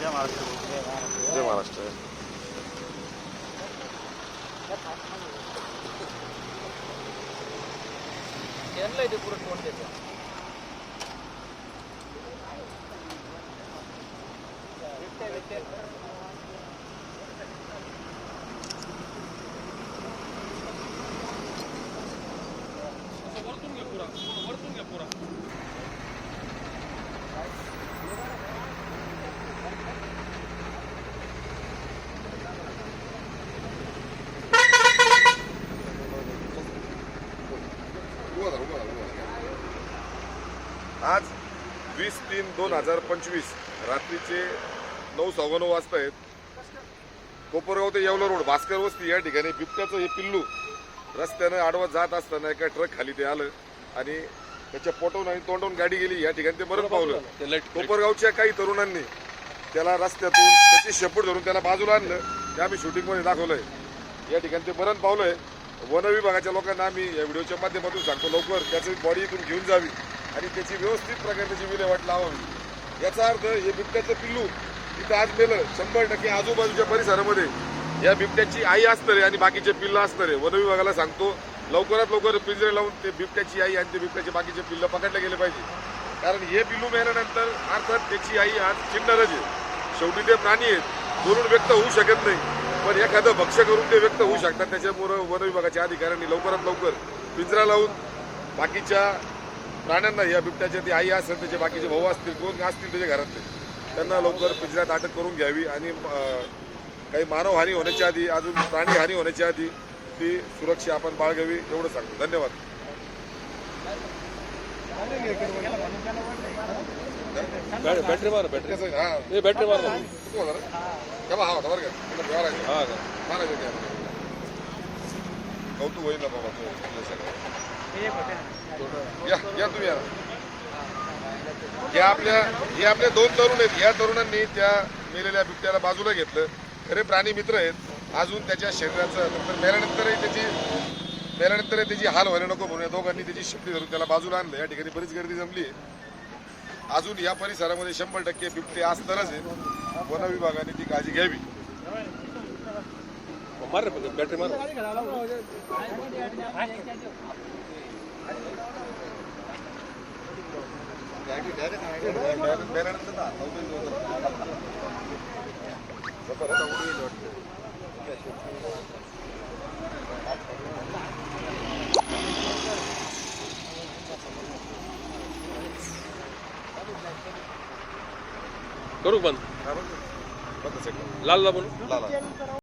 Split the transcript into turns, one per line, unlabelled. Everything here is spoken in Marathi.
जय महाराष्ट्र.
जय महाराष्ट्र.
त्यांना इथे पुरत कोण देतं
आज वीस तीन दोन हजार पंचवीस रात्रीचे नऊ सव्वा नऊ वाजता आहेत. कोपरगाव ते येवला रोड भास्कर वस्ती या ठिकाणी बिबट्याचं हे पिल्लू रस्त्यानं आडवत जात असताना एका ट्रक खाली ते आलं आणि त्याच्या पोटवून आणि तोंडवून गाडी गेली. या ठिकाणी ते मरण पावलं. कोपरगावच्या काही तरुणांनी त्याला रस्त्यातून त्याची शेपूट धरून त्याला बाजूला आणलं. ते आम्ही शूटिंगमध्ये दाखवलंय. या ठिकाणी ते मरण पावलंय वन विभागाच्या लोकांना आम्ही या व्हिडिओच्या माध्यमातून सांगतो लवकर त्याची बॉडी इथून घेऊन जावी आणि त्याची व्यवस्थित प्रकारे त्याची विल्हेवाट लावावी. याचा अर्थ हे बिबट्याचं पिल्लू तिथं आज मेलं. शंभर टक्के आजूबाजूच्या परिसरामध्ये या बिबट्याची आई असणारे आणि बाकीचे पिल्लं असणारे वन विभागाला सांगतो लवकरात लवकर पिंजरे लावून ते बिबट्याची आई आणि ते बिबट्याचे बाकीचे पिल्लं पकडले गेले पाहिजे. कारण हे पिल्लू मेल्यानंतर अर्थात त्याची आई आज चिंडरच आहे. शेवटी ते प्राणी आहेत. बोलून व्यक्त होऊ शकत नाही. पण एखादं भक्ष्य करून ते व्यक्त होऊ शकतात. त्याच्यामुळं वन विभागाच्या अधिकाऱ्यांनी लवकरात लवकर पिंजरा लावून बाकीच्या प्राण्यांना या बिबट्याच्या ती आई असेल त्याचे बाकीचे भाऊ असतील कोण असतील त्याच्या घरातले त्यांना लवकर पिंजऱ्यात अटक करून घ्यावी. आणि काही मानवहानी होण्याच्या आधी अजून प्राणीहानी होण्याच्या आधी ती सुरक्षा आपण बाळगावी एवढं सांगतो. धन्यवाद.
बॅटरी मार बॅटरी.
हा.
बॅटरी मार.
तेव्हा हा होता बरं का.
हा.
कौतुक होईल ना बाबा तो तुझं सगळं. या या तुम्ही या हे आपल्या हे आपले दोन तरुण आहेत. या तरुणांनी त्या मेलेल्या बिबट्याला बाजूला घेतलं. खरे प्राणी मित्र आहेत. अजून त्याच्या शरीराचं नंतर मेल्यानंतरही त्याची मेल्यानंतर त्याची हाल व्हायला नको म्हणून या दोघांनी त्याची शक्ती धरून त्याला बाजूला आणलं. या ठिकाणी बरीच गर्दी जमली आहे. अजून या परिसरामध्ये शंभर टक्के बिबटे असतानाच आहे. वन विभागाने ती काळजी घ्यावी.
मार बॅटरी मार.
मेल्यानंतर ना, नऊ दिवस होतात.
करू बंद. लाल ला बनू
लाला.